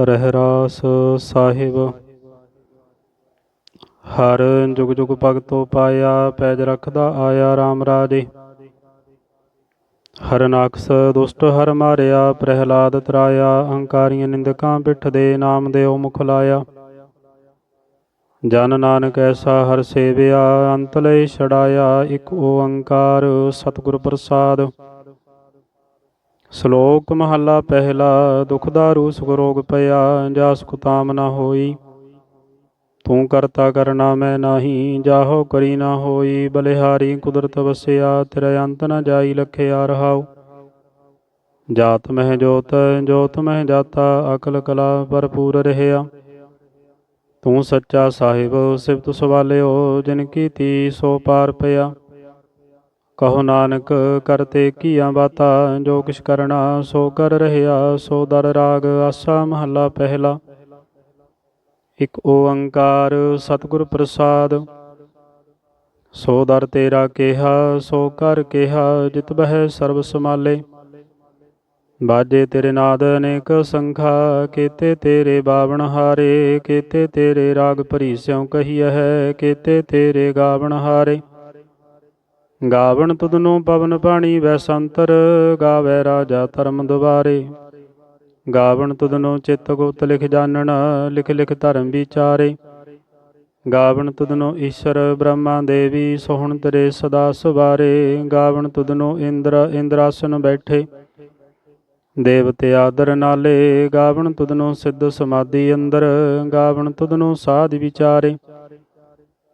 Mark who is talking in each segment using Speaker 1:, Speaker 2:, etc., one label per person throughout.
Speaker 1: ਰਹਿਰਾਸ ਸਾਹਿਬ। ਹਰ ਜੁਗ ਜੁਗ ਭਗਤੋ ਪਾਇਆ, ਪੈਜ ਰਖਦਾ ਆਇਆ RAM ਰਾਜੇ। ਹਰਨਾਕਸ ਦੁਸ਼ਟ ਹਰ ਮਾਰਿਆ, ਪ੍ਰਹਿਲਾਦ ਤਰਾਇਆ, ਅਹੰਕਾਰੀਆਂ ਨਿੰਦਕਾਂ ਪਿੱਠ ਦੇ ਨਾਮ ਦੇ ਮੁਖ ਲਾਇਆ। ਜਨ ਨਾਨਕ ਐਸਾ ਹਰ ਸੇਵਿਆ, ਅੰਤ ਲਈ ਛੜਾਇਆ ਇੱਕ ਓੰਕਾਰ ਸਤਿਗੁਰ ਪ੍ਰਸਾਦ। ਸ਼ਲੋਕ ਮਹੱਲਾ ਪਹਿਲਾ, ਦੁਖ ਦਾਰੂ ਸੁਖ ਰੋਗ ਪਿਆ, ਜਾ ਸੁਖ ਤਾਮ ਨਾ ਹੋਈ। ਤੂੰ ਕਰਤਾ ਕਰਨਾ ਮੈਂ ਨਾਹੀ, ਜਾਹੋ ਕਰੀ ਨਾ ਹੋਈ। ਬਲਿਹਾਰੀ ਕੁਦਰਤ ਵਸਿਆ, ਤੇਰੇ ਅੰਤ ਨਾ ਜਾਈ ਲਖਿਆ ਰਹਾਉ। ਜਾਤ ਮਹਿ ਜੋਤ ਜੋਤ ਮਹਿ ਜਾਤਾ, ਅਕਲ ਕਲਾ ਭਰਪੂਰ ਰਹਿਆ। ਤੂੰ ਸੱਚਾ ਸਾਹਿਬ, ਸਿਫਤ ਸਵਾਲਿਓ, ਜਿਨ ਕੀਤੀ ਸੋ ਪਾਰ ਪਿਆ। ਕਹੋ ਨਾਨਕ ਕਰਤੇ ਕੀਆਂ ਬਾਤਾ, ਜੋ ਕਿਛ ਕਰਨਾ ਸੋ ਕਰ ਰਹਿਆ, ਸੋ ਦਰ ਰਾਗ ਆਸਾ ਮਹੱਲਾ ਪਹਿਲਾ। ਇਕ ਓੰਕਾਰ ਸਤਿਗੁਰ ਪ੍ਰਸਾਦ, ਸੋ ਦਰ ਤੇਰਾ ਕਿਹਾ, ਸੋ ਕਰ ਕਿਹਾ, ਜਿਤ ਬਹਿ ਸਰਬ ਸਮਾਲੇ ਬਾਜੇ ਤੇਰੇ ਨਾਦ ਅਨੇਕ ਸੰਖਾ, ਕੀਤੇ ਤੇਰੇ ਬਾਵਣ ਹਾਰੇ, ਕੀਤੇ ਤੇਰੇ ਰਾਗ ਭਰੀ ਸਿਉ ਕਹੀਐ ਹੈ, ਕੀਤੇ ਤੇਰੇ ਗਾਵਣ ਹਾਰੇ। ਗਾਵਣ ਤੁਧਨੂੰ ਪਵਨ ਪਾਣੀ ਵੈਸੰਤਰ ਗਾਵੇ ਰਾਜਾ ਧਰਮ ਦੁਆਰੇ। ਗਾਵਣ ਤੁਧਨੂੰ ਚਿਤ ਗੁਪਤ ਲਿਖ ਜਾਣਨ, ਲਿਖ ਲਿਖ ਧਰਮ ਵਿਚਾਰੇ। ਗਾਵਣ ਤੁਧਨੂੰ ਈਸ਼ਰ ਬ੍ਰਹਮਾ ਦੇਵੀ, ਸੋਹਣ ਤੇਰੇ ਸਦਾ ਸਵਾਰੇ। ਗਾਵਣ ਤੁਧਨੂੰ ਇੰਦਰ, ਇੰਦਰਾਸਨ ਬੈਠੇ। ਦੇਵਤੇ ਆਦਰ ਨਾਲੇ, ਗਾਵਣ ਤੁਧਨੂੰ ਸਿੱਧ ਸਮਾਧੀ ਅੰਦਰ। ਗਾਵਣ ਤੁਧਨੂੰ ਸਾਧ ਵਿਚਾਰੇ।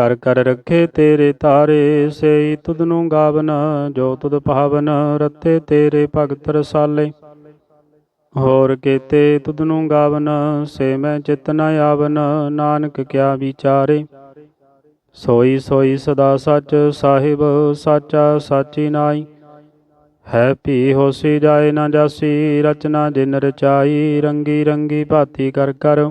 Speaker 1: ਕਰ ਕਰ ਰੱਖੇ ਤੇਰੇ ਤਾਰੇ, ਸੇਈ ਤੁਧਨੂੰ ਗਾਵਨ, ਜੋ ਤੁਧ ਭਾਵਨ ਰਤੇ ਤੇਰੇ ਭਗਤ ਰਸਾਲੇ। ਹੋਰ ਕੀਤੇ ਤੁਧਨੂੰ ਗਾਵਨ, ਸੇ ਮੈਂ ਚਿਤ ਨ ਆਵਨ, ਨਾਨਕ ਕਿਆ ਵਿਚਾਰੇ। ਸੋਈ ਸੋਈ ਸਦਾ ਸੱਚ ਸਾਹਿਬ, ਸਾਚਾ ਸਾਚੀ ਨਾਈ। ਹੈ ਭੀ ਹੋਸੀ ਜਾਏ ਨਾ ਜਾਸੀ, ਰਚਨਾ ਜਿਨ ਰਚਾਈ, ਰੰਗੀ ਰੰਗੀ ਭਾਤੀ ਕਰ ਕਰ।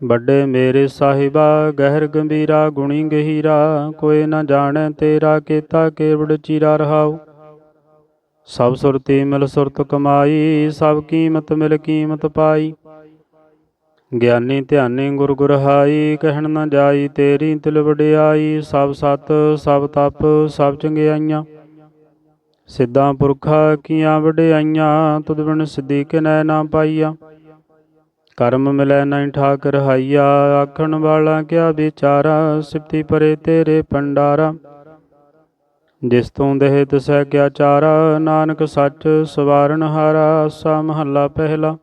Speaker 1: ਵੱਡੇ ਮੇਰੇ ਸਾਹਿਬਾ, ਗਹਿਰ ਗੰਭੀਰਾ, ਗੁਣੀ ਗਹੀਰਾ, ਕੋਈ ਨਾ ਜਾਣੈ ਤੇਰਾ ਕੀਤਾ ਕੇਵੜ ਚੀਰਾ ਰਹਾਉ। ਸਭ ਸੁਰਤੀ ਮਿਲ ਸੁਰਤ ਕਮਾਈ, ਸਭ ਕੀਮਤ ਮਿਲ ਕੀਮਤ ਪਾਈ। ਗਿਆਨੀ ਧਿਆਨੀ ਗੁਰ ਗੁਰਹਾਈ, ਕਹਿਣ ਨਾ ਜਾਈ ਤੇਰੀ ਤਿਲ ਵਡਿਆਈ, ਸਭ ਸਤ, ਸਭ ਤਪ, ਸਭ ਚੰਗਿਆਈਆਂ। ਸਿੱਧਾਂ ਪੁਰਖਾ ਕੀਆਂ ਵਡਿਆਈਆਂ, ਤੁਧ ਬਿਨ ਸਿੱਧੀ ਕਿਨੈ ਨਾ ਪਾਈਆ। ਕਰਮ ਮਿਲੈ ਨਹੀਂ ਠਾਕ ਰਹਾਈਆ ਆਖਣ ਵਾਲਾ ਕਿਆ ਵਿਚਾਰਾ ਸਿਫਤੀ ਪਰੇ ਤੇਰੇ ਪੰਡਾਰਾ ਜਿਸ ਤੋਂ ਦੇਹ ਤਸੈ ਕਿਆ ਚਾਰਾ, ਨਾਨਕ ਸੱਚ ਸਵਾਰਨ ਹਾਰਾ, ਸਾ ਮਹੱਲਾ ਪਹਿਲਾ।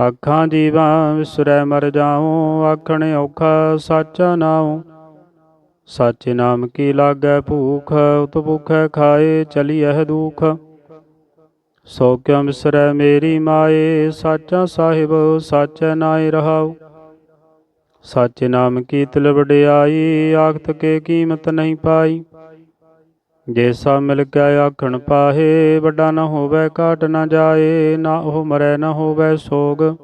Speaker 1: ਆਖਾਂ ਜੀਵਾਂ ਵਿਸਰੈ ਮਰ ਜਾਉ, ਆਖਣ ਔਖਾ ਸਾਚਾ ਨਾਉ। ਸਾਚੇ ਨਾਮ ਕੀ ਲਾਗੈ ਭੂਖ ਉਤ ਭੁਖੈ ਖਾਏ ਚਲੀ ਚਲੀਐ ਦੁਖ। ਸੋ ਕਿਉ ਵਿਸਰੈ ਮੇਰੀ ਮਾਏ, ਸਾਚਾ ਸਾਹਿਬ, ਸਾਚੈ ਨਾਏ ਰਹਾਉ। ਸਾਚੇ ਨਾਮ ਕੀ ਤਿਲ ਵਡਿਆਈ, ਆਖਤ ਕੇ ਕੀਮਤ ਨਹੀਂ ਪਾਈ। ਜੈਸਾ ਮਿਲ ਗਿਆ ਆਖਣ ਪਾਹੇ, ਵੱਡਾ ਨਾ ਹੋਵੇ, ਘਾਟ ਨਾ ਜਾਏ, ਨਾ ਉਹ ਮਰੈ, ਨਾ ਹੋਵੇ ਸੋਗ।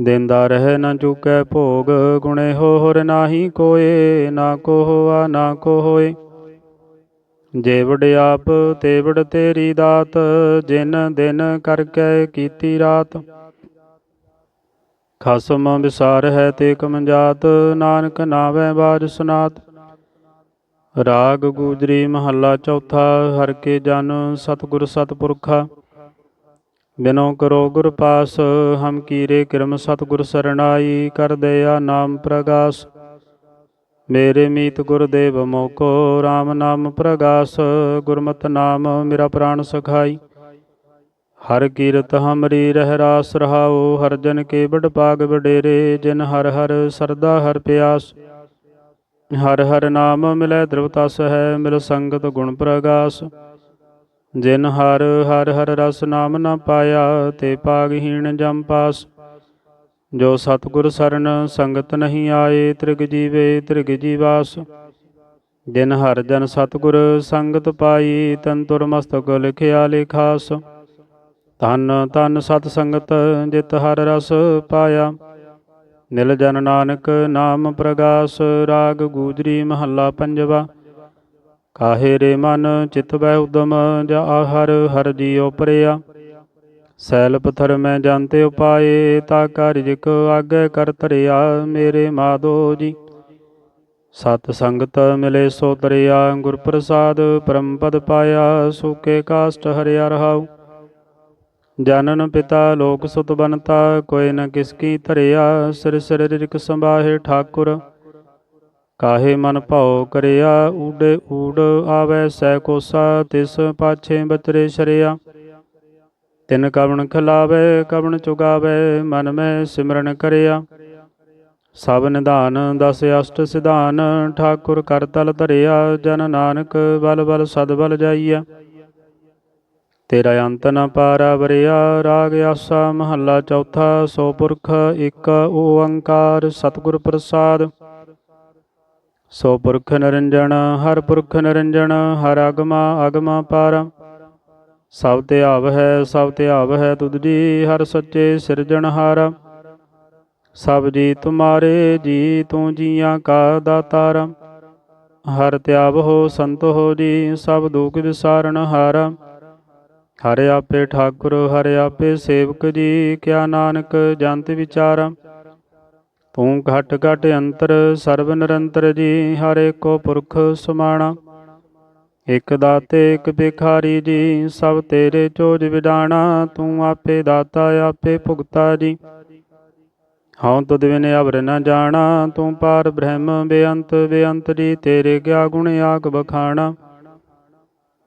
Speaker 1: ਦਿੰਦਾ ਰਹੇ ਨਾ ਚੁਕੈ ਭੋਗ, ਗੁਣੇ ਹੋ ਹੋਰ ਨਾਹੀ ਕੋਏ, ਨਾ ਕੋ ਹੋਆ ਨਾ ਕੋ ਹੋਏ ਜੇਵੜ ਆਪ, ਤੇਵੜ ਤੇਰੀ ਦਾਤ, ਜਿਨ ਦਿਨ ਕਰਕੇ ਕੀਤੀ ਰਾਤ। ਖਸਮ ਵਿਸਾਰ ਹੈ ਤੇ ਕਮਜਾਤ, ਨਾਨਕ ਨਾਵੇਂ ਬਾਜ ਸੁਨਾਤ। ਰਾਗ ਗੂਜਰੀ ਮਹੱਲਾ ਚੌਥਾ, ਹਰ ਕੇ ਜਨ ਸਤਿਗੁਰ ਸਤਪੁਰਖਾ। ਬਿਨੋ ਕਰੋ ਗੁਰ ਪਾਸ, ਹਮ ਕੀਰੇ ਕਿਰਮ ਸਤਿਗੁਰ ਸਰਣਾਈ, ਕਰ ਦਇਆ ਨਾਮ ਪ੍ਰਗਾਸ। ਮੇਰੇ ਮੀਤ ਗੁਰਦੇਵ ਮੋਕੋ RAM ਨਾਮ ਪ੍ਰਗਾਸ, ਗੁਰਮਤਿ ਨਾਮ ਮੇਰਾ ਪ੍ਰਾਣ ਸਖਾਈ। ਹਰ ਕੀਰਤ ਹਮਰੀ ਰਹਿ ਰਾਸ ਰਹਾਉ, ਹਰ ਜਨ ਕੇ ਬੜ ਪਾਗ ਵਡੇਰੇ, ਜਿਨ ਹਰ ਹਰ ਸਰਦਾ ਹਰ ਪਿਆਸ। ਹਰ ਹਰ ਨਾਮ ਮਿਲੈ ਦ੍ਰਵਤਸ ਹੈ ਮਿਲ ਸੰਗਤ ਗੁਣ ਪ੍ਰਗਾਸ। ਜਿਨ ਹਰ ਹਰ ਹਰ ਰਸ ਨਾਮ ਨਾ ਪਾਇਆ, ਤੇ ਪਾਗਹੀਣ ਜਮ ਪਾਸ। ਜੋ ਸਤਿਗੁਰ ਸਰਨ ਸੰਗਤ ਨਹੀਂ ਆਏ, ਤ੍ਰਿਗ ਜੀਵੇ, ਤ੍ਰਿਗ ਜੀਵਾਸ। ਜਿਨ ਹਰ ਜਨ ਸਤਿਗੁਰ ਸੰਗਤ ਪਾਈ, ਤਨ ਤੁਰ ਮਸਤਕ ਲਿਖਿਆ ਲੇਖਾਸ। ਧੰਨ ਧੰਨ ਸਤ ਸੰਗਤ ਜਿਤ ਹਰ ਰਸ ਪਾਇਆ। ਨਿਲ ਜਨ ਨਾਨਕ ਨਾਮ ਪ੍ਰਗਾਸ, ਰਾਗ ਗੂਜਰੀ ਮਹੱਲਾ ਪੰਜਵਾ। ਕਾਹੇ ਰੇ ਮਨ ਚਿਤ ਬੈ ਉਦਮ, ਜਾ ਹਰ ਹਰ ਜੀਉ ਪਰਿਆ। ਸੈਲ ਪਥਰ ਮੈਂ ਜਾਂਤੇ ਉਪਾਏ, ਤਾ ਕਾਰਜਿਕ ਆਗੇ ਕਰ ਧਰਿਆ ਮੇਰੇ ਮਾਧੋ ਜੀ। ਸਤ ਸੰਗਤ ਮਿਲੇ ਸੋ ਤਰਿਆ ਗੁਰ ਪ੍ਰਸਾਦ ਪਰਮ ਪਦ ਪਾਇਆ, ਸੂਕੇ ਕਾਸ਼ਟ ਹਰਿਆ ਰਹਾਉ। ਜਨਨ ਪਿਤਾ ਲੋਕ ਸੁਤ ਬਨਤਾ ਕੋਈ ਨ ਕਿਸ ਕੀ ਧਰਿਆ, ਸਿਰ ਸਿਰ ਰਿਕ ਸੰਭਾਹੇ ਠਾਕੁਰ। ਕਾਹੇ ਮਨ ਭਾਉ ਕਰਿਆ, ਊਡੇ ਊੜ ਆਵੈ ਸੈ ਕੋਸਾ, ਤਿਸ ਪਾਛੇ ਬਚਰੇ ਸ਼ਰਿਆ। ਤਿਨ ਕਵਣ ਖਿਲਾਵੇ, ਕਵਣ ਚੁਗਾਵੇ, ਮਨ ਮੈਂ ਸਿਮਰਨ ਕਰਿਆ। ਸਭ ਨਿਧਾਨ ਦਸ ਅਸ਼ਟ ਸਿਧਾਨ, ਠਾਕੁਰ ਕਰ ਤਲ ਧਰਿਆ, ਜਨ ਨਾਨਕ ਬਲ ਬਲ ਸਦ ਬਲ ਜਾਈਆ। ਤੇਰਾ ਅੰਤ ਨ ਪਾਰਾ ਵਰਿਆ, ਰਾਗ ਆਸਾ ਮਹੱਲਾ ਚੌਥਾ, ਸੋ ਪੁਰਖ ਇੱਕ ਓੰਕਾਰ, ਸਤਿਗੁਰ ਪ੍ਰਸਾਦ। ਸੋ ਪੁਰਖ ਨਿਰੰਜਨ, ਹਰ ਪੁਰਖ ਨਿਰੰਜਨ, ਹਰ ਅਗਮਾ ਅਗਮਾ ਪਾਰਾ। ਸਭ ਤੇ ਆਵ ਹੈ, ਸਭ ਤੇ ਆਵ ਹੈ ਤੁਧ ਜੀ, ਹਰ ਸੱਚੇ ਸਿਰਜਣਹਾਰ ਸਭ ਜੀ ਤੁਮਾਰੇ ਜੀ ਤੂੰ ਜੀਆਂ ਕਾ ਦਾਤਾਰ। ਹਰ ਤਿਆਵ ਹੋ, ਸੰਤ ਹੋ ਜੀ, ਸਭ ਦੁਖ ਵਿਸਾਰਨ ਹਾਰ। ਹਰ ਆਪੇ ਠਾਕੁਰ, ਹਰ ਆਪੇ ਸੇਵਕ ਜੀ, ਕਿਆ ਨਾਨਕ ਜੰਤ ਵਿਚਾਰ। ਤੂੰ ਘਟ ਘਟ ਅੰਤਰ, ਸਰਬ ਨਿਰੰਤਰ ਜੀ, ਹਰ ਏਕੋ ਪੁਰਖ ਸਮਾਣਾ। ਇਕ ਦਾਤੇ, ਇਕ ਭਿਖਾਰੀ ਜੀ, ਸਭ ਤੇਰੇ ਚੋਜ ਵਿਡਾਣਾ, ਤੂੰ ਆਪੇ ਦਾਤਾ, ਆਪੇ ਭੁਗਤਾ ਜੀ। ਹਉ ਤੁਧ ਬਿਨ ਅਵਰ ਨ ਜਾਣਾ, ਤੂੰ ਪਾਰ ਬ੍ਰਹਮ ਬੇਅੰਤ ਬੇਅੰਤ ਜੀ, ਤੇਰੇ ਕਿਆ ਗੁਣ ਆਗ ਬਖਾਣਾ।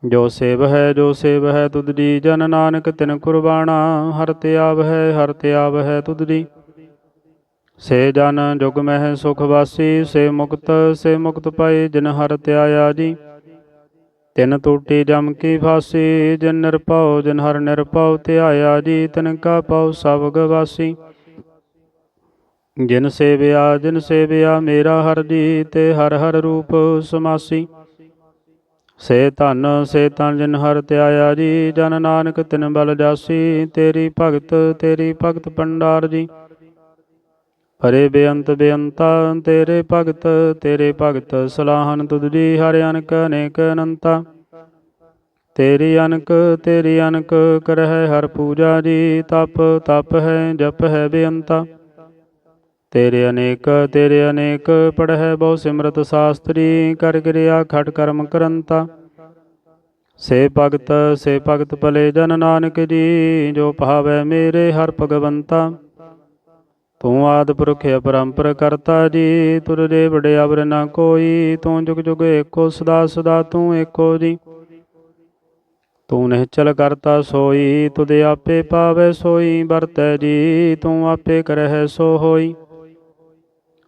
Speaker 1: ਜੋ ਸੇਵ ਹੈ, ਜੋ ਸੇਵ ਹੈ ਤੁਧ ਜੀ, ਜਨ ਨਾਨਕ ਤਿਨ ਕੁਰਬਾਣਾ। ਹਰ ਤਿਆਵ ਹੈ, ਹਰ ਤਿਆਵ ਹੈ ਤੁਧ ਦੀ ਸੇ ਜਨ ਜੁਗ ਮਹਿ ਸੁਖ ਵਾਸੀ, ਸੇ ਮੁਕਤ ਸੇ ਮੁਕਤ ਪਾਏ ਜਿਨ ਹਰ ਤਿਆਇਆ ਜੀ। ਤਿਨ ਟੂਟੀ ਜਮ ਕੀ ਫਾਸੀ, ਜਿਨ ਨਿਰਭਉ ਜਿਨ ਹਰ ਨਿਰਭਉ ਧਿਆਇਆ ਜੀ ਤਿਨ ਕਾ ਪਉ ਸਭ ਗਵਾਸੀ। ਜਿਨ ਸੇਵਿਆ ਜਿਨ ਸੇਵਿਆ ਮੇਰਾ ਹਰ ਜੀ, ਤੇ ਹਰ ਹਰ ਰੂਪ ਸਮਾਸੀ। ਸੇ ਧਨ, ਸੇ ਤਨ ਜਿਨ ਹਰ ਧਿਆਇਆ ਜੀ, ਜਨ ਨਾਨਕ ਤਿਨ ਬਲ ਜਾਸੀ, ਤੇਰੀ ਭਗਤ ਤੇਰੀ ਭਗਤ ਪੰਡਾਰ ਜੀ। ਹਰੇ ਬੇਅੰਤ ਬੇਅੰਤਾ ਤੇਰੇ ਭਗਤ ਤੇਰੇ ਭਗਤ ਸਲਾਹਨ ਤੁਧ ਜੀ ਹਰ ਅਨਕ ਅਨੇਕ ਅਨੰਤਾ। ਤੇਰੀ ਅਨਕ ਤੇਰੀ ਅਨਕ ਕਰਹਿ ਹਰ ਪੂਜਾ ਜੀ, ਤਪ ਤਪ ਹੈ, ਜਪ ਹੈ ਬੇਅੰਤਾ। ਤੇਰੇ ਅਨੇਕ ਤੇਰੇ ਅਨੇਕ ਪੜਹਿ ਬਹੁ ਸਿਮਰਤ ਸਾਸਤਰੀ, ਕਰ ਕਿਰਿਆ ਖਟ ਕਰਮ ਕਰੰਤਾ। ਸੇ ਭਗਤ ਸੇ ਭਗਤ ਭਲੇ ਜਨ ਨਾਨਕ ਜੀ, ਜੋ ਭਾਵੈ ਮੇਰੇ ਹਰ ਭਗਵੰਤਾ। ਤੂੰ ਆਦ ਪੁਰਖ ਅਪਰੰਪਰ ਕਰਤਾ ਜੀ, ਤੁਰ ਜੇ ਬੜੇ ਅਵਰ ਨਾ ਕੋਈ, ਤੂੰ ਜੁਗ ਜੁਗ ਏਕੋ ਸਦਾ ਸਦਾ ਤੂੰ ਏਕੋ ਜੀ। ਤੂੰ ਨਿਹਚਲ ਕਰਤਾ ਸੋਈ, ਤੁਧ ਆਪੇ ਪਾਵੇ ਸੋਈ, ਵਰਤੈ ਜੀ, ਤੂੰ ਆਪੇ ਕਰਹਿ ਸੋ ਹੋਈ।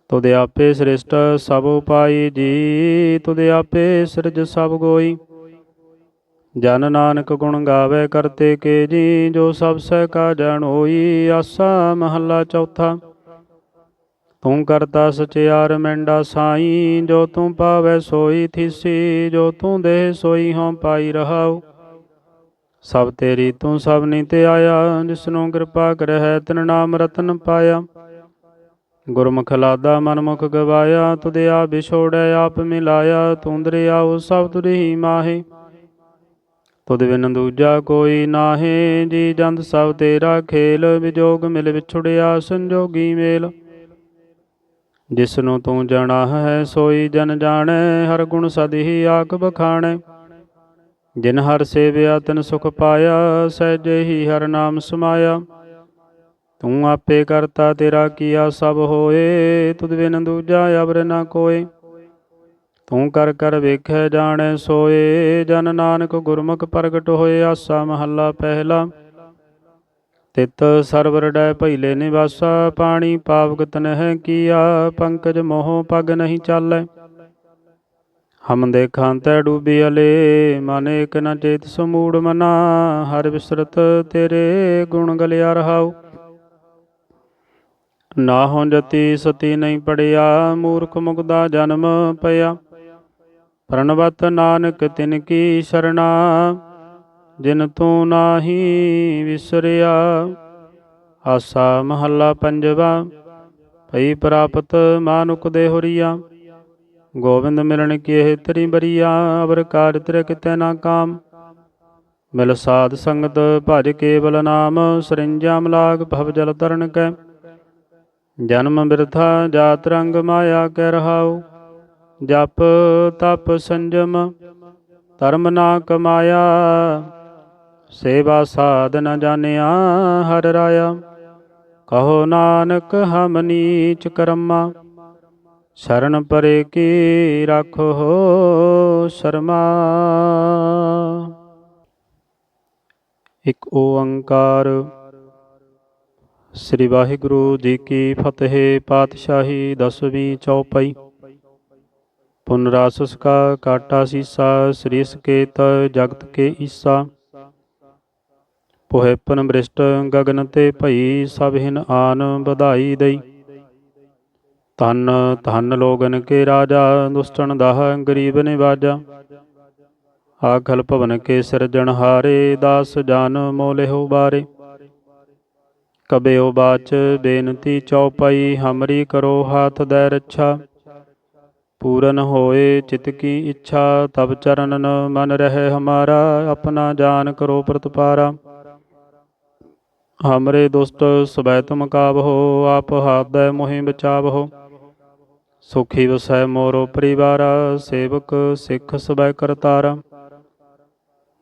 Speaker 1: ਤੁਧ ਆਪੇ ਸ੍ਰਿਸ਼ਟ ਸਭ ਉਪਾਈ ਜੀ, ਤੁਧ ਆਪੇ ਸਿਰਜ ਸਭ ਗੋਈ। ਜਨ ਨਾਨਕ ਗੁਣ ਗਾਵੇ ਕਰਤੇ ਕੇ ਜੀ, ਜੋ ਸਭ ਸਹਿ ਕਾ ਜਾਣ ਹੋਈ ਆਸਾ ਮਹੱਲਾ ਚੌਥਾ। ਤੂੰ ਕਰਤਾ ਸਚਿਆਰ ਮੈਂਡਾ ਸਾਈ, ਜੋ ਤੂੰ ਪਾਵੈ ਸੋਈ ਥੀਸੀ, ਜੋ ਤੂੰ ਦੇ ਸੋਈ ਹਉ ਪਾਈ ਰਹਾਉ। ਸਭ ਤੇਰੀ ਤੂੰ ਸਭ ਨੀ ਤੇ ਆਇਆ, ਜਿਸਨੂੰ ਕਿਰਪਾ ਕਰਹਿ ਤਨ ਨਾਮ ਰਤਨ ਪਾਇਆ। ਗੁਰਮੁਖ ਲਾਦਾ ਮਨਮੁਖ ਗਵਾਇਆ ਤੁਦੇ ਆ ਵਿਛੋੜੈ ਆਪ ਮਿਲਾਇਆ, ਤੂੰ ਦਰਿਆਉ ਸਭ ਤੁਰਹੀ ਮਾਹੇ। ਤੁਧ ਬਿਨ ਦੂਜਾ ਕੋਈ ਨਾਹੀ, ਜੀ ਜੰਤ ਸਭ ਤੇਰਾ ਖੇਲ, ਵਿਜੋਗ ਮਿਲ ਵਿਛੁੜਿਆ ਸੰਜੋਗੀ ਮੇਲ। ਜਿਸ ਨੂੰ ਤੂੰ ਜਾਣਾ ਹੈ, ਸੋਈ ਜਨ ਜਾਣੈ, ਹਰ ਗੁਣ ਸਦ ਹੀ ਆਖ ਬਖਾਣੈ। ਜਿਨ ਹਰ ਸੇਵਿਆ, ਤਿਨ ਸੁਖ ਪਾਇਆ, ਸਹਿਜੇ ਹੀ ਹਰ ਨਾਮ ਸਮਾਇਆ। ਤੂੰ ਆਪੇ ਕਰਤਾ ਤੇਰਾ ਕੀਆ ਸਭ ਹੋਏ, ਤੁਧ ਬਿਨ ਦੂਜਾ ਅਵਰ ਨਾ ਕੋਏ। ਤੂੰ ਕਰ ਕਰ ਵੇਖੈ ਜਾਣੈ ਸੋਏ, ਜਨ ਨਾਨਕ ਗੁਰਮੁਖ ਪ੍ਰਗਟ ਹੋਏ ਆਸਾ ਮਹੱਲਾ ਪਹਿਲਾ। ਤਿਤ ਸਰਵਰ ਡੈ ਭਈਲੇ ਨਿਵਾਸਾ, ਪਾਣੀ ਪਾਵਕ ਨਹਿ ਕੀਆ, ਪੰਕਜ ਮੋਹ ਪਗ ਨਹੀਂ ਚਾਲੈ। ਹਮ ਦੇਖਾਂ ਤੈ ਡੂਬੀ ਅਲੇ, ਮਨ ਏਕ ਨ ਚੇਤ ਸਮੂੜ ਮਨਾ, ਹਰ ਵਿਸਰਤ ਤੇਰੇ ਗੁਣ ਗਲਿਆ ਰਹਾਉ। ਨਾ ਹੋਂ ਜਤੀ ਸਤੀ ਨਹੀਂ ਪੜਿਆ, ਮੂਰਖ ਮੁਗਦਾ ਜਨਮ ਪਿਆ। ਪ੍ਰਣਵਤ ਨਾਨਕ ਤਿਨ ਕੀ ਸਰਣਾ, ਜਿਨ ਤੂੰ ਨਾਹੀ ਵਿਸਰਿਆ। ਆਸਾ ਮਹੱਲਾ ਪੰਜਵਾ, ਭਈ ਪ੍ਰਾਪਤ ਮਾਨੁਕ ਦੇ ਹੋਰੀਆ। ਗੋਬਿੰਦ ਮਿਲਣ ਕੀ ਤਰੀ ਬਰੀਆ, ਅਵਰ ਕਾਰ ਤੇਰੇ ਕਿਤੇ ਨਾ ਕਾਮ। ਮਿਲ ਸਾਧ ਸੰਗਤ ਭਜ ਕੇਵਲ ਨਾਮ, ਸਰਿੰਜਾ ਮਲਾਗ ਭਵ ਜਲ ਤਰਨ ਕੈ। ਜਨਮ ਬਿਰਥਾ ਜਾਤ ਰੰਗ ਮਾਇਆ ਕੈ ਰਹਾਓ ਜਪ ਤਪ ਸੰਜਮ, ਧਰਮ ਨਾ ਕਮਾਇਆ। ਸੇਵਾ ਸਾਧ ਨ ਜਾਣਿਆ ਹਰ ਰਾਇਆ। ਕਹੋ ਨਾਨਕ, ਹਮ ਨੀਚ ਕਰਮਾ। ਸ਼ਰਨ ਪਰੇ ਕੀ ਰੱਖੋ ਸ਼ਰਮਾ। ਇਕ ਓੰਕਾਰ। ਸ੍ਰੀ ਵਾਹਿਗੁਰੂ ਜੀ ਕੀ ਫਤਿਹ, ਪਾਤਸ਼ਾਹੀ ਦਸਵੀਂ ਚੌਪਈ। ਪੁਨਰਾਸਸ ਕਾ ਕਾਟਾ ਸੀਸਾ ਸ੍ਰੀ ਸਕੇਤ ਜਗਤ ਕੇ ਈਸਾ। ਪੋਹਿਪਨ ਬ੍ਰਿਸ਼ਟ ਗਗਨ ਤੇ ਭਈ ਸਭ ਹਿਨ ਆਨ ਵਧਾਈ ਦਈ। ਧੰਨ ਧੰਨ ਲੋਗਨ ਕੇ ਰਾਜਾ ਦੁਸ਼ਟਨ ਦਾਹ ਗਰੀਬ ਨਿਵਾਜਾ। ਆਖਲ ਭਵਨ ਕੇ ਸਿਰਜਣ ਹਾਰੇ, ਦਾਸ ਜਾਨ ਮੋਲਿਹੁ ਬਾਰੇ। ਕਬਿਓ ਬਾਚ ਬੇਨਤੀ ਚਉਪਈ ਹਮਰੀ ਕਰੋ ਹਾਥ ਦੈ ਰੱਛਾ। ਪੂਰਨ ਹੋਏ ਚਿਤ ਕੀ ਇੱਛਾ, ਤਬ ਚਰਨਨ ਮਨ ਰਹਿ ਹਮਾਰਾ, ਆਪਣਾ ਜਾਨ ਕਰੋ ਪ੍ਰਤਪਾਰਾ। ਹਮਰੇ ਦੁਸ਼ਟ ਸਵੈ ਤੁਮ ਕਾਬਹੋ ਆਪ ਹਾਦੈ ਮੋਹਿ ਬਚਾਵਹੋ। ਸੁਖੀ ਵਸੈ ਮੋਰੋ ਪਰਿਵਾਰਾ, ਸੇਵਕ ਸਿੱਖ ਸਵੈ ਕਰਤਾਰਾ।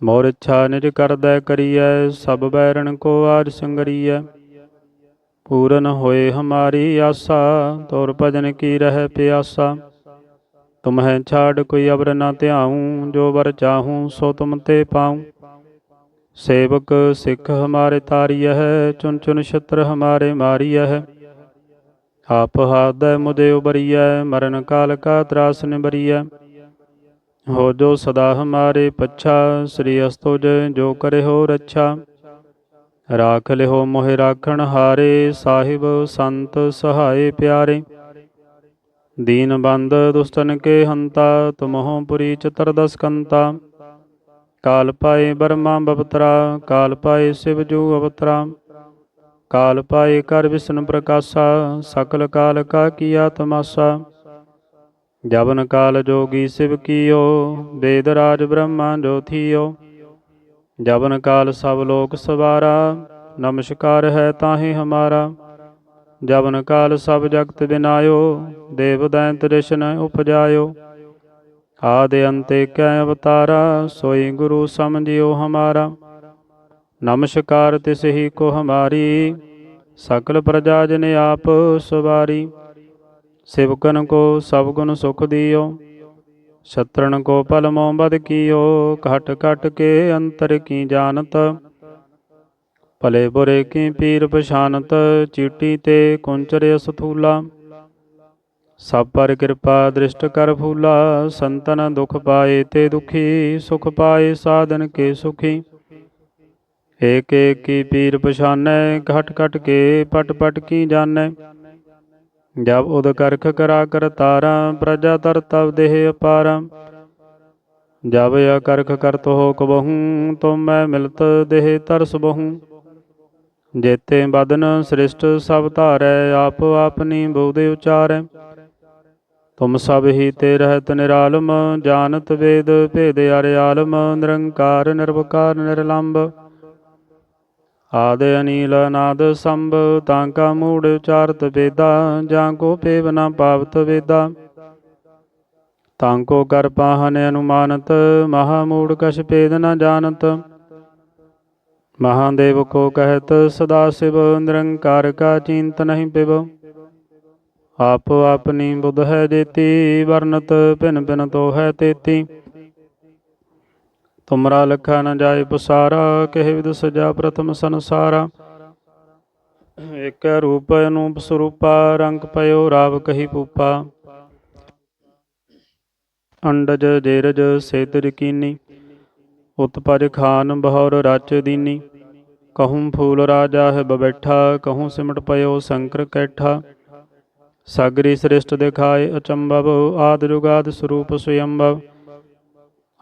Speaker 1: ਮੋਰ ਇੱਛਾ ਨਿਜ ਕਰਦੈ ਕਰੀਐ, ਸਭ ਬੈਰਣ ਕੋ ਆਜ ਸੰਗਰੀਐ। ਪੂਰਨ ਹੋਏ ਹਮਾਰੀ ਆਸਾ, ਤੋਰ ਭਜਨ ਕੀ ਰਹਿ ਪਿਆਸਾ। ਤੁਮਹਿ ਛਾੜ ਕੋਈ ਅਵਰ ਨਾ ਧਿਆਉ, ਜੋ ਵਰ ਚਾਹੂੰ ਸੋ ਤੁਮ ਤੇ ਪਾਉ। ਸੇਵਕ ਸਿੱਖ ਹਮਾਰੇ ਤਾਰੀਐ ਹੈ ਚੁਨ ਚੁਨ ਛਤਰ ਹਮਾਰੇ ਮਾਰੀਐ। ਹੈ ਆਪ ਹਾਦੈ ਮੁਦੇ ਉਬਰੀਐ, ਮਰਨ ਕਾਲ ਕਾ ਤਰਾਸ ਨਿਬਰੀਐ ਹੋ ਜੋ ਸਦਾ ਹਮਾਰੇ ਪੱਛਾ, ਸ੍ਰੀ ਅਸਤੁਜ ਜੋ ਕਰੇ ਹੋ ਰੱਛਾ। ਰਾਖ ਲਿਓ ਮੋਹਿ ਰਾਖਣ ਹਾਰੇ, ਸਾਹਿਬ ਸੰਤ ਸਹਾਏ ਪਿਆਰੇ। ਦੀਨ ਬੰਦ ਦੁਸ਼ਟਨ ਕੇ ਹੰਤਾ, ਤੁਮਹੁ ਪੁਰੀ ਚਤਰ ਕੰਤਾ ਕਾਲ ਪਾਏ ਬਰਮਾ ਬਪਤਰਾ ਕਾਲ ਪਾਏ ਸਿਵ ਜੂ ਅਵਤਰਾ। ਕਾਲ ਪਾਏ ਕਰ ਵਿਸ਼ਨ ਪ੍ਰਕਾਸ਼ਾ, ਸਕਲ ਕਾਲ ਕਾ ਕੀਆ ਤਮਾਸਾ। ਜਬਨ ਕਾਲ ਜੋਗੀ ਸਿਵ ਕੀਓ, ਵੇਦ ਰਾਜ ਬ੍ਰਹਮਾ ਜੋਥੀਓ ਜਬਨ ਕਾਲ ਸਭ ਲੋਕ ਸਵਾਰਾ, ਨਮਸਕਾਰ ਹੈ ਤਾਹੇ ਹਮਾਰਾ। ਜਵਨ ਕਾਲ ਸਭ ਜਗਤ ਬਿਨਾਇਓ ਦੇਵ ਦੈਂਤ ਰਿਸ਼ਨ ਉਪਜਾਇਓ। ਆਦਿ ਅੰਤੇ ਕੈ ਅਵਤਾਰਾ, ਸੋਈ ਗੁਰੂ ਸਮਝਿਓ ਹਮਾਰਾ। ਨਮਸਕਾਰ ਤਿਸ ਹੀ ਕੋ ਹਮਾਰੀ, ਸਕਲ ਪ੍ਰਜਾ ਜਨ ਆਪ ਸਵਾਰੀ। ਸਿਵਕਨ ਕੋ ਸਭ ਗੁਣ ਸੁਖ ਦਿਓ ਸ਼ਤਰਨ ਕੋ ਪਲ ਮੋਹ ਬਦ ਕੀਓ, ਘਟ ਘਟ ਕੇ ਅੰਤਰ ਕੀ ਜਾਣਤ। ਭਲੇ ਬੁਰੇ ਕੀ ਪੀਰ ਪਛਾਨਤ, ਚੀਟੀ ਤੇ ਕੁੰਚਰ ਅਸਥੂਲਾ। ਸਭ ਪਰ ਕਿਰਪਾ ਦ੍ਰਿਸ਼ਟ ਕਰ ਫੂਲਾ, ਸੰਤਨ ਦੁਖ ਪਾਏ ਤੇ ਦੁਖੀ, ਸੁਖ ਪਾਏ ਸਾਧਨ ਕੇ ਸੁਖੀ। ਏਕ ਏਕ ਕੀ ਪੀਰ ਪਛਾਨੈ, ਘਟ ਘਟ ਕੇ ਪਟ ਪਟ ਕੀ ਜਾਣੈ। ਜਬ ਉਦ ਕਰਖ ਕਰਾ ਕਰ ਤਾਰਾ, ਪ੍ਰਜਾ ਤਰ ਤਬ ਦੇਹ ਅਪਾਰਾ। ਜਬ ਅਕਰਖ ਕਰਤ ਹੋ ਕਬਹੂ, ਤੁਮ ਮੈਂ ਮਿਲਤ ਦੇਹ ਤਰਸ ਬਹੂ। ਜੇਤੇ ਬਦਨ ਸ੍ਰਿਸ਼ਟ ਸਭ ਧਾਰੈ, ਆਪ ਆਪਨੀ ਬੋਧੇ ਉਚਾਰੈ। ਤੁਮ ਸਭ ਹੀ ਤੇ ਰਹਿਤ ਨਿਰਾਲਮ, ਜਾਣਤ ਵੇਦ, ਭੇਦ ਅਰਿਆਲਮ ਨਿਰੰਕਾਰ, ਨਿਰਵਕਾਰ ਨਿਰਲੰਭ ਆਦਿ ਅਨੀਲ ਅਨਾਦ ਸੰਭ, ਤਾਂ ਕਾ ਮੂੜ ਉਚਾਰਤ ਵੇਦਾ, ਜਾਂ ਕੋ ਪੇਵ ਨਾ ਪਾਵਤ ਵੇਦਾ। ਤਾਂ ਕੋ ਕਰ ਪਾਹਨ ਅਨੁਮਾਨਤ, ਮਹਾ ਮੂੜ ਕਛ ਭੇਦ ਨਾ ਜਾਣਤ। ਮਹਾਦੇਵ ਕੋ ਕਹਿਤ, ਸਦਾ ਸਿਵ ਨਿਰੰਕਾਰ ਕਾ ਚਿੰਤ ਨਹੀਂ ਪਿਵ। ਆਪ ਆਪਨੀ ਬੁੱਧ ਹੈ ਜੇਤੀ, ਵਰਨਤ ਭਿਨ ਭਿਨ ਤੋ ਹੈ ਤੇਤੀ। ਤੁਮਰਾ ਲਖਾ ਨ ਜਾਏ ਪਸਾਰਾ, ਕਹਿ ਵਿਦ ਸਜਾ ਪ੍ਰਥਮ ਸੰਸਾਰਾ। ਇਕ ਰੂਪ ਅਨੂਪ ਸਰੂਪਾ, ਰੰਗ ਪਇਓ ਰਾਵ ਕਹੀ ਪੂਪਾ ਅੰਡਜ, ਜੇਰਜ ਸੇਤਰ ਕੀਨੀ। ਉਤਪਜ ਖਾਨ, ਬਹੌਰ ਰਚ ਦੀਨੀ। ਕਹੂੰ ਫੂਲ ਰਾਜਾ ਹੈ ਬਬੈਠਾ, ਕਹੂੰ ਸਿਮਟ ਪਇਓ ਸ਼ੰਕਰ ਕੈਠਾ। ਸਾਗਰੀ ਸ੍ਰਿਸ਼ਟ ਦਿਖਾਏ ਅਚੰਭਵ, ਆਦ ਜੁਗਾਦ ਸਰੂਪ ਸਯੰਭਵ।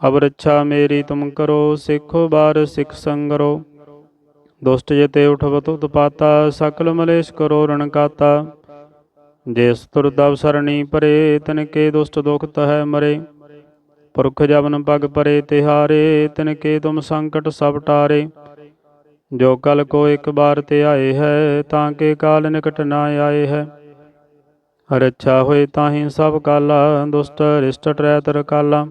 Speaker 1: ਅਵਰ ਰੱਛਾ ਮੇਰੀ ਤੁਮ ਕਰੋ, ਸਿੱਖੋ ਬਾਰ ਸਿੱਖ ਸੰਗਰੋ ਦੁਸ਼ਟ ਜਤੇ ਉਠਵਤ ਉਤਪਾਤਾ ਸਕਲ ਮਲੇਸ਼ ਕਰੋ ਰਣਕਾਤਾ ਜਿਸ ਤੁਰਦਵ ਸਰਣੀ ਪਰੇ, ਤਨ ਕੇ ਦੁਸ਼ਟ ਦੁਖ ਤਹੈ ਮਰੇ। ਪੁਰਖ ਜਵਨ ਪਗ ਪਰੇ, ਤਿਹਾਰੇ, ਤਿਨ ਕੇ ਤੁਮ ਸੰਕਟ ਸਭ ਟਾਰੇ। ਜੋ ਕਲ ਕੋ ਇੱਕ ਬਾਰ ਤੇ ਆਏ ਹੈ, ਤਾਂ ਕਿ ਕਾਲ ਨਿਕਟ ਨਾ ਆਏ ਹੈ। ਰੱਛਾ ਹੋਏ ਤਾਹੀ ਸਭ ਕਾਲਾ, ਦੁਸ਼ਟ ਰਿਸ਼ਟ ਟਰੈ ਤਰ ਕਾਲਾ।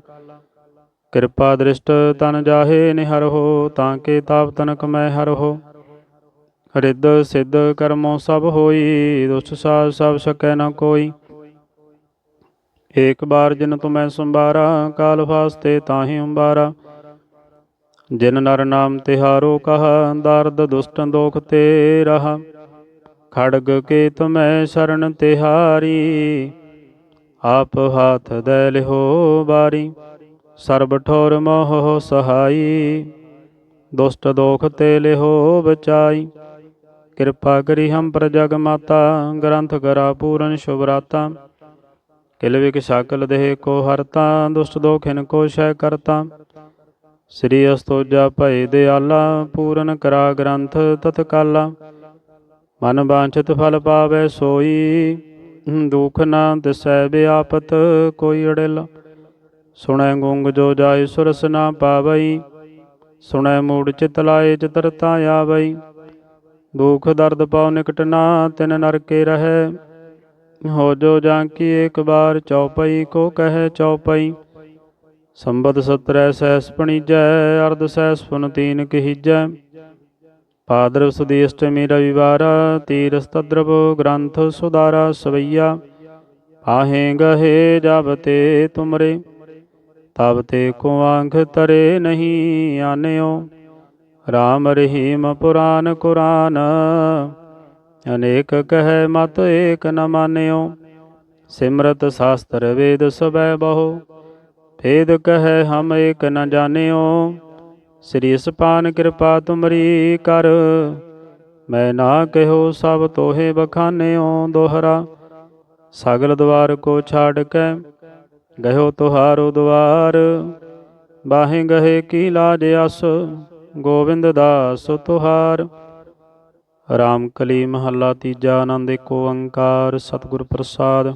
Speaker 1: ਕਿਰਪਾ ਦ੍ਰਿਸ਼ਟ ਤਨ ਜਾਹੇ ਨਿਹਰ ਹੋ, ਤਾਂ ਕੇ ਤਾਪ ਤਨਕ ਮੈਂ ਹਰ ਹੋ। ਰਿੱਧ ਸਿੱਧ ਕਰਮੋ ਸਭ ਹੋਈ, ਦੁਸ਼ਟ ਸਾਧ ਸਭ ਸਕੈ ਨਾ ਕੋਈ। ਏਕ ਬਾਰ ਜਿਨ ਤੁਮੈ ਸੰਭਾਰਾ, ਕਾਲ ਫਾਸਤੇ ਤਾਹੀ ਉੰਬਾਰਾ ਜਿਨ ਨਰ ਨਾਮ ਤਿਹਾਰੋ ਕਹਾ, ਦਰਦ ਦੁਸ਼ਟ ਦੋਖ ਤੇ ਰਹਾ ਖੜਗ ਕੇ ਤੁਮੈ ਸ਼ਰਨ ਤਿਹਾਰੀ, ਆਪ ਹਾਥ ਦੇ ਲਿਹੋ ਬਾਰੀ। ਸਰਬ ਠੋਰ ਮੋਹ ਸਹਾਈ, ਦੁਸ਼ਟ ਦੋਖ ਤੇ ਲਿਹੋ ਬਚਾਈ। ਕਿਰਪਾ ਕਰੀ ਹਮ ਪਰ ਜਗ ਮਾਤਾ, ਗ੍ਰੰਥ ਕਰਾ ਪੂਰਨ ਸ਼ੁਭਰਾਤਾ ਕਿਲ ਵਿਕ ਸਕਲ ਦੇਹ ਕੋ ਹਰਤਾ, ਦੁਸ਼ਟ ਦੋਖਿਨ ਕੋ ਸ਼ੈ ਕਰਤਾ। ਸ੍ਰੀ ਅਸਤੋਜਾ ਭਏ ਦਿਆਲਾ, ਪੂਰਨ ਕਰਾ ਗ੍ਰੰਥ ਤਤਕਾਲਾ। ਮਨ ਬਾਂਛਿਤ ਫਲ ਪਾਵੇ ਸੋਈ, ਦੁਖ ਨਾ ਦਿਸੈ ਬਿਆਪਤ ਕੋਈ ਅੜਿਲ। ਸੁਣੈ ਗੁੰਗ ਜੋ ਜਾਇ ਸੁਰਸ ਨਾ ਪਾਵਈ, ਸੁਣੈ ਮੂੜ ਚਿਤ ਲਾਏ ਚਤਰਤਾ ਆਵਈ। ਦੁਖ ਦਰਦ ਪਾਉ ਨਿਕਟ ਨਾ ਤਿਨ ਨਰਕੇ ਰਹੈ, ਹੋ ਜੋ ਜਾਂ ਕੀ ਇੱਕ ਬਾਰ ਚੌਪਈ, ਕੋ ਕਹੈ ਚੌਪਈ। ਸੰਬਦ ਸਤਰੈ ਸਹਿਸ ਜੈ ਅਰਧ ਸਹਿਸ ਤੀਨ ਕਹੀਜੈ ਪਾਦਰ ਸੁਦੀ ਅਸ਼ਟਮੀ ਰਵਿਵਾਰ, ਤੀਰਸ ਤਦਰਬ ਗ੍ਰੰਥ ਸੁਦਾਰਾ ਸਵਈਆ। ਆਹੇ ਗਹੇ ਜਬ ਤੇ ਤੁਮਰੇ ਤਬ ਤੇ ਕੋ ਆਂਖ ਤਰੇ ਨਹੀਂ ਆਨਿਓ। ਰਾਮ ਰਹੀਮ ਪੁਰਾਨ ਕੁਰਾਨ, ਅਨੇਕ ਕਹੈ ਮਤ ਏਕ ਨ ਮਾਨਿਓ। ਸਿਮਰਤ ਸ਼ਾਸਤਰ ਵੇਦ ਸਬੈ ਬਹੁ ਭੇਦ ਕਹੈ ਹਮ ਏਕ ਨ ਜਾਣਿਓ। ਸ੍ਰੀ ਸਪਾਨ ਕਿਰਪਾ ਤੁਮਰੀ ਕਰ। ਮੈਂ ਨਾ ਕਹਿਓ ਸਭ ਤੋਹੇ ਬਖਾਨਿਓ ਦੋਹਰਾ। ਸਗਲ ਦਵਾਰ ਕੋ ਛਾੜ ਕੇ ਗਇਓ ਤੁਹਾਰੋ ਦਵਾਰ। ਬਾਹੇ ਗਹੇ ਕੀ ਲਾਜ ਅਸ, ਗੋਬਿੰਦ ਦਾਸ ਤੁਹਾਰ। ਰਾਮ ਕਲੀ ਮਹੱਲਾ ਤੀਜਾ ਆਨੰਦ ਏਕ ਓੰਕਾਰ, ਸਤਿਗੁਰ ਪ੍ਰਸਾਦ।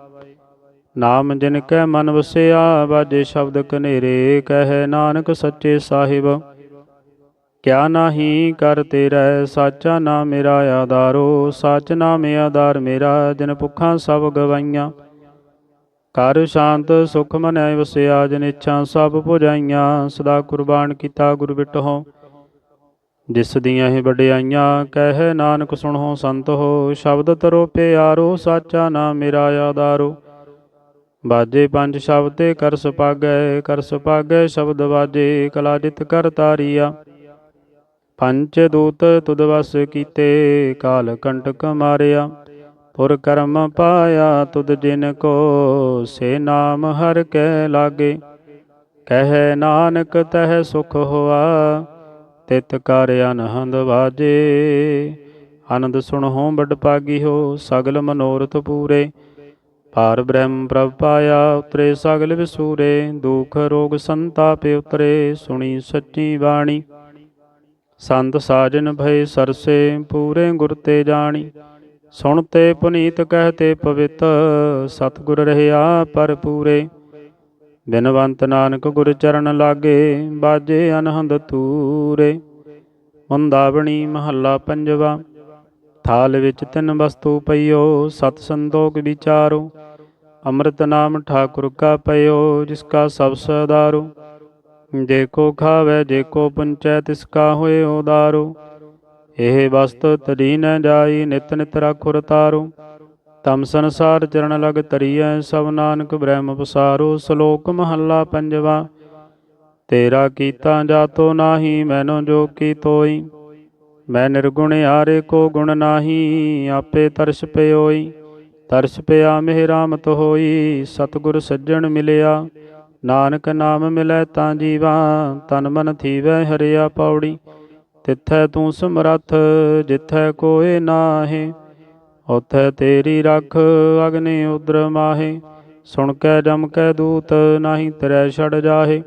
Speaker 1: ਨਾਮ ਜਿਨ ਕੈ ਮਨ ਵਸਿਆ ਬਾਜੇ ਸ਼ਬਦ ਕਨੇਰੇ ਕਹਿ ਨਾਨਕ ਸੱਚੇ ਸਾਹਿਬ। ਕਿਆ ਨਾਹੀ ਕਰ ਤੇਰਾ, ਸਾਚਾ ਨਾਮ ਮੇਰਾ ਆਧਾਰੋ, ਸਚ ਨਾਮ ਆਧਾਰ ਮੇਰਾ, ਜਿਨ ਭੁੱਖਾਂ ਸਭ ਗਵਾਈਆਂ। ਕਰ ਸ਼ਾਂਤ ਸੁਖ ਮਨੈ ਵਸਿਆ, ਜਿਨ ਇੱਛਾ ਸਭ ਭੁਜਾਈਆਂ ਸਦਾ ਕੁਰਬਾਨ ਕੀਤਾ ਗੁਰ ਬਿਟਹੁ। ਜਿਸ ਦੀਆਂ ਇਹ ਵਡਿਆਈਆਂ, ਕਹਿ ਨਾਨਕ ਸੁਣੋ ਸੰਤ ਹੋ ਸ਼ਬਦ ਤਰੋ ਪਿਆਰੋ, ਸਾਚਾ ਨਾਮ ਮੇਰਾ ਆਧਾਰੋ। ਬਾਜੇ ਪੰਜ ਸ਼ਬਦ ਤੇ ਕਰ ਸੁਪਾਗੈ ਕਰ ਸੁਪਾਗੈ ਸ਼ਬਦ ਬਾਜੇ, ਕਲਾਜਿਤ ਕਰ ਤਾਰੀਆ। ਪੰਚ ਦੂਤ ਤੁਧ ਵਸ ਕੀਤੇ, ਕਾਲ ਕੰਟਕ ਮਾਰਿਆ। ਪੁਰ ਕਰਮ ਪਾਇਆ ਤੁਧ ਜਿਨ ਕੋ, ਸੇ ਨਾਮ ਹਰ ਕੈ ਲਾਗੇ। ਕਹਿ ਨਾਨਕ ਤਹਿ ਸੁਖ ਹੋਆ, ਤਿਤ ਕਰ ਅਨਹੰਦ ਵਾਜੇ। ਆਨੰਦ ਸੁਣਹੁ ਬੜ ਪਾਗੀ ਹੋ, ਸਗਲ ਮਨੋਰਥ ਪੂਰੇ। ਪਾਰ ਬ੍ਰਹਮ ਪ੍ਰਭ ਪਾਇਆ, ਉਤਰੇ ਸਗਲ ਵਿਸੂਰੇ, ਦੁਖ ਰੋਗ ਸੰਤਾਪ ਉਤਰੇ, ਸੁਣੀ ਸੱਚੀ ਬਾਣੀ। ਸੰਤ ਸਾਜਨ ਭਏ ਸਰਸੇ, ਪੂਰੇ ਗੁਰ ਤੇ ਜਾਣੀ। ਸੁਣਤੇ ਪੁਨੀਤ ਕਹਤੇ ਪਵਿੱਤ, ਸਤਿਗੁਰ ਰਹਿਆ ਪਰ ਪੂਰੇ। ਬਿਨਵੰਤ ਨਾਨਕ ਗੁਰ ਚਰਨ ਲਾਗੇ, ਬਾਜੇ ਅਨਹੰਦ ਤੂਰੇ ਮੁੰਦਾਵਣੀ ਮਹੱਲਾ ਪੰਜਵਾ। ਥਾਲ ਵਿੱਚ ਤਿੰਨ ਵਸਤੂ ਪਈਓ, ਸਤ ਸੰਦੋਗ ਵਿਚਾਰੋ ਅੰਮ੍ਰਿਤ ਨਾਮ ਠਾਕੁਰ ਕਾ ਪਇਓ ਜਿਸ ਕਾ ਸਭ ਸਦਾਰੋ। ਜੇ ਕੋ ਖਾਵੇ ਜੇ ਕੋ ਪੁੰਚੈ, ਤਿਸ ਕਾ ਹੋਏ ਉਦਾਰੋ ਇਹ ਵਸਤ ਤਰੀ ਨ ਜਾਈ, ਨਿਤ ਨਿਤ ਰਾਖੁ ਰਤਾਰੋ ਤਮ ਸੰਸਾਰ ਚਰਨ ਲਗ ਤਰੀਐ ਸਭ ਨਾਨਕ ਬ੍ਰਹਮ ਪਸਾਰੋ। ਸ਼ਲੋਕ ਮਹੱਲਾ ਪੰਜਵਾ, ਤੇਰਾ ਕੀਤਾ ਜਾਤੋ ਨਾਹੀ, ਮੈਨੋ ਜੋ ਕੀ ਤੋਈ। ਮੈਂ ਨਿਰਗੁਣ ਆਰੇ ਕੋ ਗੁਣ ਨਾਹੀ, ਆਪੇ ਤਰਸ ਪਿਓਈ। ਤਰਸ ਪਿਆ ਮਿਹ ਰਾਮਤ ਹੋਈ, ਸਤਿਗੁਰ ਸੱਜਣ ਮਿਲਿਆ। ਨਾਨਕ ਨਾਮ ਮਿਲੈ ਤਾਂ ਜੀਵਾ, ਤਨ ਮਨ ਥੀਵੈ ਹਰਿਆ ਪੌੜੀ। ਤਿੱਥੈ ਤੂੰ ਸਮਰੱਥ, ਜਿੱਥੈ ਕੋਏ ਨਾਹੀ। ਉਥੈ ਤੇਰੀ ਰੱਖ, ਅਗਨੀ ਉਦਰ ਮਾਹੇ। ਸੁਣ ਕੈ ਜਮ ਕੈ ਦੂਤ, ਨਾਹੀ ਤਰੈ ਛੜ ਜਾਹੇ।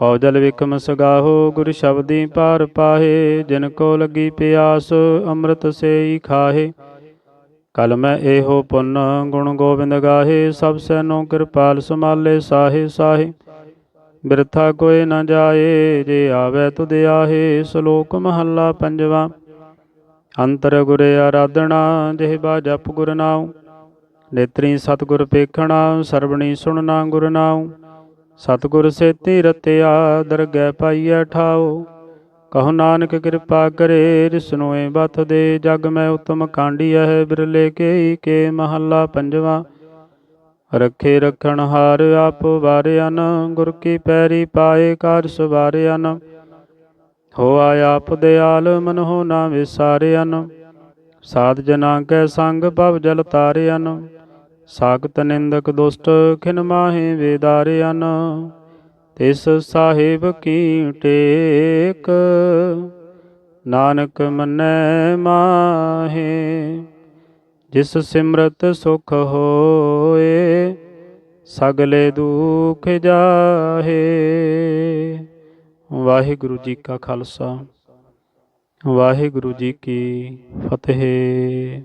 Speaker 1: ਪਉ ਜਲ ਵਿਕਮ ਸਗਾਹੋ ਗੁਰ ਸ਼ਬਦੀ ਪਾਰ ਪਾਹੇ, ਜਿਨ ਕੋ ਲੱਗੀ ਪਿਆਸ ਅੰਮ੍ਰਿਤ ਸੇਈ ਖਾਹੇ। ਕਲ ਮੈਂ ਇਹੋ ਪੁੰਨ ਗੁਣ ਗੋਬਿੰਦ ਗਾਹੇ, ਸਭ ਸੈਨੋ ਕਿਰਪਾਲ ਸਮਾਲੇ ਸਾਹੇ ਸਾਹੇ। ਬਿਰਥਾ ਕੋਏ ਨਾ ਜਾਏ, ਜੇ ਆਵੇ ਤੁਧ ਆਹੇ, ਸ਼ਲੋਕ ਮਹੱਲਾ ਪੰਜਵਾ। ਅੰਤਰ ਗੁਰੇ ਆਰਾਧਣਾ ਜਿਹਬਾ ਜਪ ਗੁਰ ਨਾਉ। ਨੇਤਰੀ ਸਤਿਗੁਰ ਪੇਖਣਾ ਸਰਬਣੀ ਸੁਣਨਾ ਗੁਰ ਨਾਉ। ਸਤਿਗੁਰ ਸੇਤੀ ਰਤਿਆ ਦਰਗਹਿ ਪਾਈਐ ਠਾਉ ਕਹੋ ਨਾਨਕ ਕਿਰਪਾ ਕਰੇ ਰਿਸਨੋਏ ਬਤ ਦੇ ਜਗ ਮੈਂ ਉਤਮ ਕਾਂਡੀਐ ਬਿਰਲੇ ਕੇ ਕੇ ਮਹੱਲਾ ਪੰਜਵਾ। ਰੱਖੇ ਰਖਣ ਹਾਰ ਆਪ ਵਾਰਿਆਨ ਗੁਰ ਕੀ ਪੈਰੀ ਪਾਏ ਕਾਰ ਸਵਾਰਿਆਨ ਹੋਆ ਆਪ ਦਿਆਲ ਮਨ ਹੋ ਨਾ ਵਿਸਾਰਿਆਨ ਸਾਧ ਜਨਾਂ ਕੈ ਸੰਗ ਭਵ ਜਲ ਤਾਰਿਆਨ ਸਾਖਤ ਨਿੰਦਕ ਦੁਸ਼ਟ ਖਿਨ ਮਾਹੇ ਵੇਦਾਰਿਆਨ, ਤਿਸ ਸਾਹਿਬ ਕੀ ਟੇਕ? ਨਾਨਕ ਮੰਨੈ ਮਾਹੇ, ਜਿਸ ਸਿਮਰਤ ਸੁਖ ਹੋਏ, ਸਗਲੇ ਦੁਖ ਜਾਹੇ। ਵਾਹਿਗੁਰੂ ਜੀ ਕਾ ਖਾਲਸਾ, ਵਾਹਿਗੁਰੂ ਜੀ ਕੀ ਫਤਿਹ।